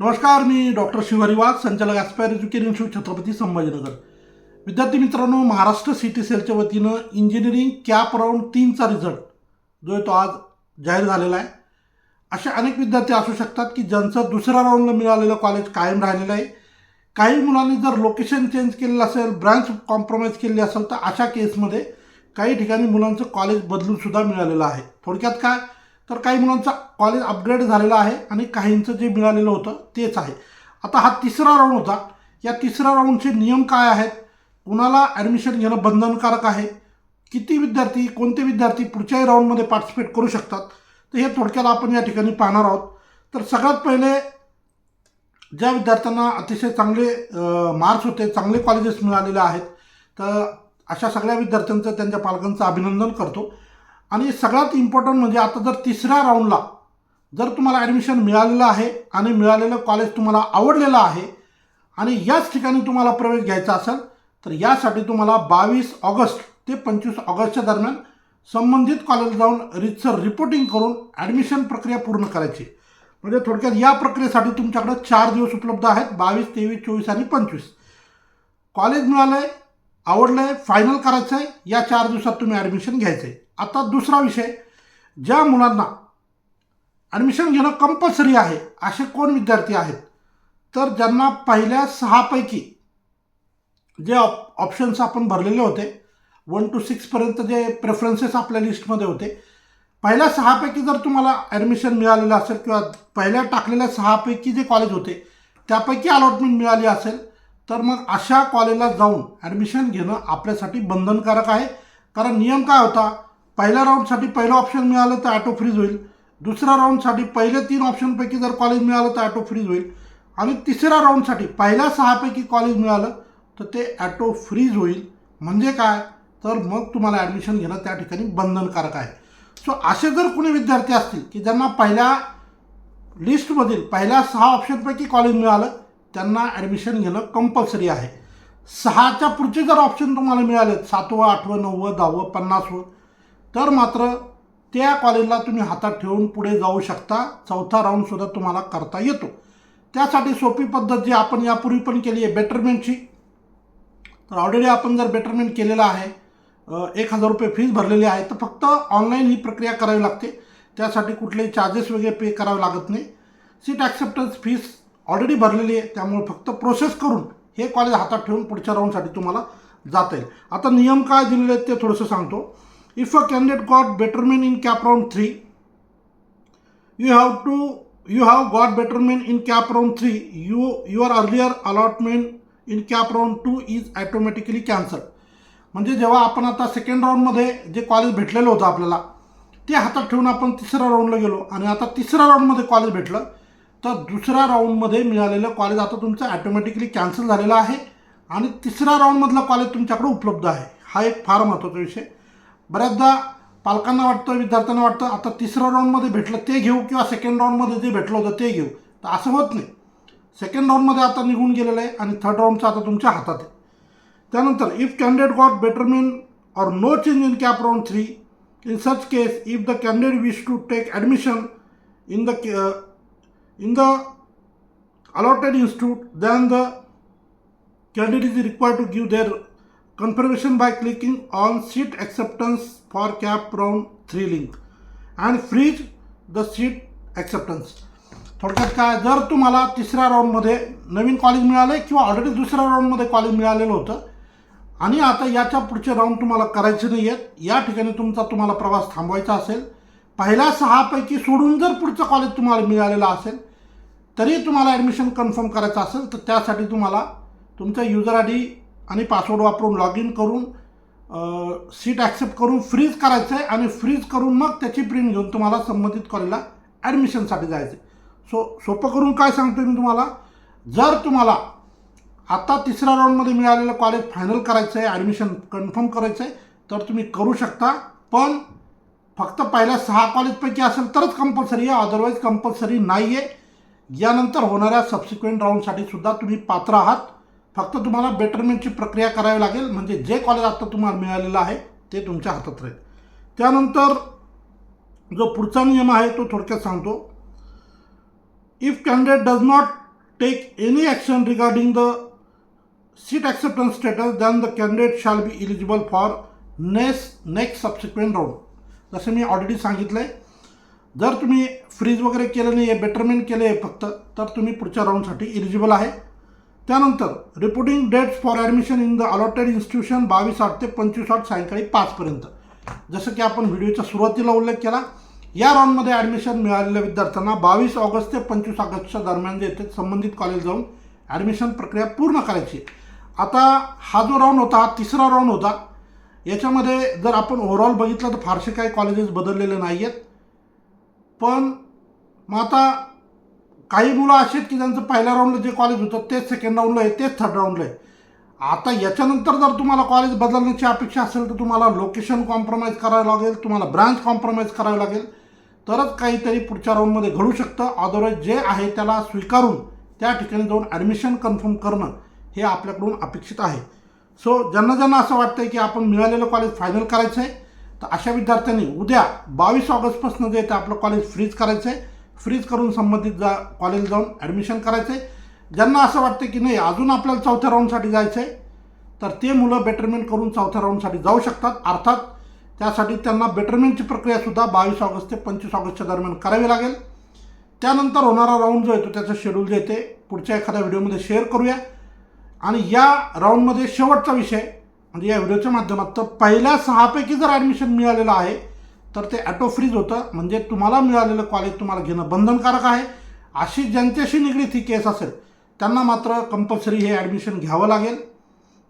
नमस्कार मी डॉक्टर शिवारी वाघ संचालक aspire education institute Chhatrapati Sambhajinagar. विद्यार्थी मित्रांनो महाराष्ट्र सिटी सेलच्या वतीनं इंजिनिअरिंग कॅप राऊंड तीनचा रिझल्ट जो आहे तो आज जाहीर झालेला आहे. असे अनेक विद्यार्थी असू शकतात की ज्यांचं दुसऱ्या राऊंडला मिळालेलं कॉलेज कायम राहिलेलं आहे. काही मुलांनी जर लोकेशन चेंज केलेलं असेल ब्रँच कॉम्प्रोमाइज केली असेल तर अशा केसमध्ये काही ठिकाणी मुलांचं कॉलेज बदलूनसुद्धा मिळालेलं आहे. थोडक्यात काय? तर काही मुलांचा कॉलेज अपग्रेड झालेलं आहे आणि काहींचं जे मिळालेलं होतं तेच आहे. आता हा तिसरा राऊंड होता. या तिसऱ्या राऊंडचे नियम काय आहेत? कुणाला ॲडमिशन घेणं बंधनकारक आहे? किती विद्यार्थी कोणते विद्यार्थी पुढच्याही राऊंडमध्ये पार्टिसिपेट करू शकतात? तर हे थोडक्यात आपण या ठिकाणी पाहणार आहोत. तर सगळ्यात पहिले ज्या विद्यार्थ्यांना अतिशय चांगले मार्क्स होते चांगले कॉलेजेस मिळालेले आहेत तर अशा सगळ्या विद्यार्थ्यांचं त्यांच्या पालकांचं अभिनंदन करतो. आणि सगळ्यात इम्पॉर्टंट म्हणजे आता जर तिसऱ्या राऊंडला जर तुम्हाला ॲडमिशन मिळालेलं आहे आणि मिळालेलं कॉलेज तुम्हाला आवडलेलं आहे आणि याच ठिकाणी तुम्हाला प्रवेश घ्यायचा असेल तर यासाठी तुम्हाला बावीस ऑगस्ट ते पंचवीस ऑगस्टच्या दरम्यान संबंधित कॉलेज जाऊन रितसर रिपोर्टिंग करून ॲडमिशन प्रक्रिया पूर्ण करायची. म्हणजे थोडक्यात या प्रक्रियेसाठी तुमच्याकडे चार दिवस उपलब्ध आहेत बावीस तेवीस चोवीस आणि पंचवीस. कॉलेज मिळालं आहे आवडलं आहे फायनल करायचं आहे या चार दिवसात तुम्ही ॲडमिशन घ्यायचं आहे आता दुसरा विषय ज्या मुलांना ॲडमिशन घेणं कंपल्सरी आहे असे कोण विद्यार्थी आहेत? तर ज्यांना पहिल्या सहापैकी जे ऑप ऑप्शन्स आपण भरलेले होते वन टू सिक्सपर्यंत जे प्रेफरन्सेस आपल्या लिस्टमध्ये होते पहिल्या सहापैकी जर तुम्हाला ॲडमिशन मिळालेलं असेल किंवा पहिल्या टाकलेल्या सहापैकी जे कॉलेज होते त्यापैकी अलॉटमेंट मिळाली असेल तर मग अशा कॉलेजला जाऊन ॲडमिशन घेणं आपल्यासाठी बंधनकारक आहे. कारण नियम काय होता? पहिल्या राऊंडसाठी पहिलं ऑप्शन मिळालं तर ॲटो फ्रीज होईल. दुसऱ्या राऊंडसाठी पहिले तीन ऑप्शनपैकी जर कॉलेज मिळालं तर ॲटो फ्रीज होईल. आणि तिसऱ्या राऊंडसाठी पहिल्या सहापैकी कॉलेज मिळालं तर ते ॲटो फ्रीज होईल. म्हणजे काय? तर मग तुम्हाला ॲडमिशन घेणं त्या ठिकाणी बंधनकारक आहे. सो असे जर कोणी विद्यार्थी असतील की ज्यांना पहिल्या लिस्टमधील पहिल्या सहा ऑप्शनपैकी कॉलेज मिळालं त्यांना ॲडमिशन घेणं कंपल्सरी आहे. सहाच्या पुढचे जर ऑप्शन तुम्हाला मिळाले सातवं आठवं नववं दहावं पन्नासवं तर मात्र त्या कॉलेजला तुम्ही हातात ठेवून पुढे जाऊ शकता. चौथा राऊंडसुद्धा तुम्हाला करता येतो. त्यासाठी सोपी पद्धत जी आपण यापूर्वी पण केली आहे बेटरमेंटची तर ऑलरेडी आपण जर बेटरमेंट केलेलं आहे एक हजार रुपये फीज भरलेली आहे तर फक्त ऑनलाईन ही प्रक्रिया करावी लागते. त्यासाठी कुठलेही चार्जेस वगैरे पे करावे लागत नाही. सीट ॲक्सेप्टन्स फीस ऑलरेडी भरलेली आहे त्यामुळे फक्त प्रोसेस करून हे कॉलेज हातात ठेवून पुढच्या राऊंडसाठी तुम्हाला जाता येईल. आता नियम काय दिलेले आहेत ते थोडंसं सांगतो. If a candidate got betterment in CAP round three you have to you have got betterment in CAP round three you your earlier allotment in CAP round two is automatically cancel म्हणजे जेव्हा आपण आता second राऊंडमध्ये जे college भेटलेलं होतं आपल्याला ते हातात ठेवून आपण तिसऱ्या राऊंडला गेलो. आणि आता तिसऱ्या राऊंडमध्ये कॉलेज भेटलं तर दुसऱ्या राऊंडमध्ये मिळालेलं कॉलेज आता तुमचं ॲटोमॅटिकली कॅन्सल झालेलं आहे. आणि तिसऱ्या राऊंडमधलं कॉलेज तुमच्याकडे उपलब्ध आहे. हा एक फार महत्त्वाचा विषय. बऱ्याचदा पालकांना वाटतं विद्यार्थ्यांना वाटतं आता तिसऱ्या राऊंडमध्ये भेटलं ते घेऊ किंवा सेकंड राऊंडमध्ये जे भेटलं होतं ते घेऊ. तर असं होत नाही. सेकंड राऊंडमध्ये आता निघून गेलेलं आहे आणि थर्ड राऊंडचं आता तुमच्या हातात आहे. त्यानंतर if candidate got betterment or no change in CAP round three in such case if the candidate wish to take admission in the in the allotted institute then the candidate is required to give their confirmation by clicking on seat acceptance for cap round 3 link and freeze the seat acceptance. थोडक्यात काय जर तुम्हाला तिसऱ्या राऊंडमध्ये नवीन college मिळालं किंवा already दुसऱ्या राऊंडमध्ये कॉलेज मिळालेलं होतं आणि आता याच्या पुढचे राऊंड तुम्हाला करायचे नाही आहेत या ठिकाणी तुमचा तुम्हाला प्रवास थांबवायचा असेल पहिल्या सहापैकी सोडून जर पुढचं कॉलेज तुम्हाला मिळालेलं असेल तरी तुम्हाला ॲडमिशन कन्फर्म करायचं असेल तर त्यासाठी तुम्हाला तुमचा युजर आय डी आणि पासवर्ड वापरून लॉग इन करून सीट ॲक्सेप्ट करून फ्रीज करायचं आहे आणि फ्रीज करून मग त्याची प्रिंट घेऊन तुम्हाला संबंधित कॉलेजला ॲडमिशनसाठी जायचं आहे सो सोपं करून काय सांगतो मी तुम्हाला? जर तुम्हाला आता तिसऱ्या राऊंडमध्ये मिळालेलं कॉलेज फायनल करायचं आहे ॲडमिशन कन्फर्म करायचं आहे तर तुम्ही करू शकता. पण फक्त पहिल्या सहा कॉलेजपैकी असेल तरच कंपल्सरी आहे अदरवाईज कंपल्सरी नाही आहे यानंतर होणाऱ्या सबसिक्वेंट राऊंडसाठी सुद्धा तुम्ही पात्र आहात. फक्त तुम्हाला बेटरमेंटची प्रक्रिया करावी लागेल म्हणजे जे कॉलेज आत्ता तुम्हाला मिळालेलं आहे ते तुमच्या हातात राहील. त्यानंतर जो पुढचा नियम आहे तो थोडक्यात सांगतो. If candidate does not take any action regarding the seat acceptance status then the candidate shall be eligible for ness next subsequent round जसं मी ऑलरेडी सांगितलं आहे जर तुम्ही फ्रीज वगैरे केलं नाही आहे बेटरमेंट केले आहे फक्त तर तुम्ही पुढच्या राऊंडसाठी इलिजिबल आहे. त्यानंतर reporting dates for admission in the allotted institution बावीस आठ ते पंचवीस आठ सायंकाळी पाचपर्यंत जसं की आपण व्हिडिओच्या सुरुवातीला उल्लेख केला या राऊंडमध्ये ॲडमिशन मिळालेल्या विद्यार्थ्यांना बावीस ऑगस्ट ते पंचवीस ऑगस्टच्या दरम्यान जे येथे संबंधित कॉलेज जाऊन ॲडमिशन प्रक्रिया पूर्ण करायची. आता हा जो राऊंड होता हा तिसरा राऊंड होता याच्यामध्ये जर आपण ओव्हरऑल बघितलं तर फारसे काही कॉलेजेस बदललेले नाही आहेत पण मग आता काही मुलं अशी आहेत की ज्यांचं पहिल्या राऊंडला जे कॉलेज होतं तेच सेकंड राऊंडला आहे तेच थर्ड राऊंडला आहे. आता याच्यानंतर जर तुम्हाला कॉलेज बदलण्याची अपेक्षा असेल तर तुम्हाला लोकेशन कॉम्प्रोमाइज करावं लागेल तुम्हाला ब्रांच कॉम्प्रोमाइज करावी लागेल. तरच काहीतरी पुढच्या राऊंडमध्ये घडू शकतं. अदरवाईज जे आहे त्याला स्वीकारून त्या ठिकाणी जाऊन ॲडमिशन कन्फर्म करणं हे आपल्याकडून अपेक्षित आहे. सो ज्यांना ज्यांना असं वाटतं आहे की आपण मिळालेलं कॉलेज फायनल करायचं आहे तर अशा विद्यार्थ्यांनी उद्या बावीस ऑगस्टपासून जे ते आपलं कॉलेज फ्रीज करायचं आहे फ्रीज करून संबंधित जा कॉलेज जाऊन ॲडमिशन करायचं आहे ज्यांना असं वाटतं की नाही अजून आपल्याला चौथ्या राऊंडसाठी जायचं आहे तर ते मुलं बेटरमेंट करून चौथ्या राऊंडसाठी जाऊ शकतात. अर्थात त्यासाठी त्यांना बेटरमेंटची प्रक्रियासुद्धा बावीस ऑगस्ट ते पंचवीस ऑगस्टच्या दरम्यान करावी लागेल. त्यानंतर होणारा राऊंड जो येतो त्याचं शेड्यूल जे येते पुढच्या एखाद्या व्हिडिओमध्ये शेअर करूया. आणि या राऊंडमध्ये शेवटचा विषय म्हणजे या व्हिडिओच्या माध्यमात तर पहिल्या सहापैकी जर ॲडमिशन मिळालेलं आहे तर ते ॲटो फ्रीज होतं. म्हणजे तुम्हाला मिळालेलं कॉलेज तुम्हाला घेणं बंधनकारक आहे. अशी ज्यांच्याशी निगडीत ही केस असेल त्यांना मात्र कंपल्सरी हे ॲडमिशन घ्यावं लागेल.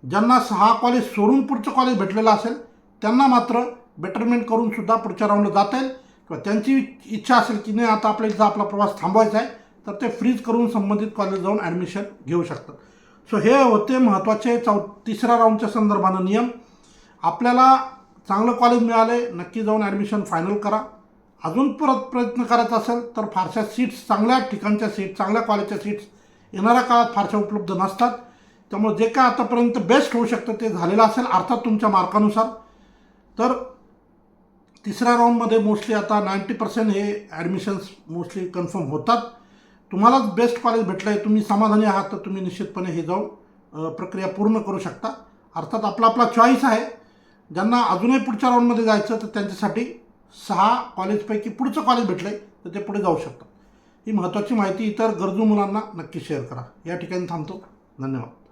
ज्यांना सहा कॉलेज सोडून पुढचं कॉलेज भेटलेलं असेल त्यांना मात्र बेटरमेंट करून सुद्धा पुढच्या राऊंडला जाता येईल किंवा त्यांची इच्छा असेल की नाही आता आपल्या इथं आपला प्रवास थांबवायचा आहे तर ते फ्रीज करून संबंधित कॉलेज जाऊन ॲडमिशन घेऊ शकतात. सो हे होते महत्त्वाचे चौ तिसऱ्या राऊंडच्या संदर्भानं नियम. आपल्याला चांगलं कॉलेज मिळाले नक्की जाऊन ॲडमिशन फायनल करा. अजून परत प्रयत्न करायचा असेल तर फारशा सीट्स चांगल्या ठिकाणच्या सीट चांगल्या कॉलेजच्या सीट्स येणाऱ्या काळात फारशा उपलब्ध नसतात. त्यामुळे जे काय आतापर्यंत बेस्ट होऊ शकतं ते झालेलं असेल अर्थात तुमच्या मार्कानुसार. तर तिसऱ्या राऊंडमध्ये मोस्टली आता नाईंटी पर्सेंट हे ॲडमिशन्स मोस्टली कन्फर्म होतात. तुम्हालाच बेस्ट कॉलेज भेटलं आहे तुम्ही समाधानी आहात तर तुम्ही निश्चितपणे हे जाऊन प्रक्रिया पूर्ण करू शकता. अर्थात आपला आपला चॉईस आहे. ज्यांना अजूनही पुढच्या राऊंडमध्ये जायचं तर त्यांच्यासाठी सहा कॉलेजपैकी पुढचं कॉलेज भेटलं आहे तर ते पुढे जाऊ शकतात. ही महत्त्वाची माहिती इतर गरजू मुलांना नक्की शेअर करा. या ठिकाणी थांबतो. धन्यवाद.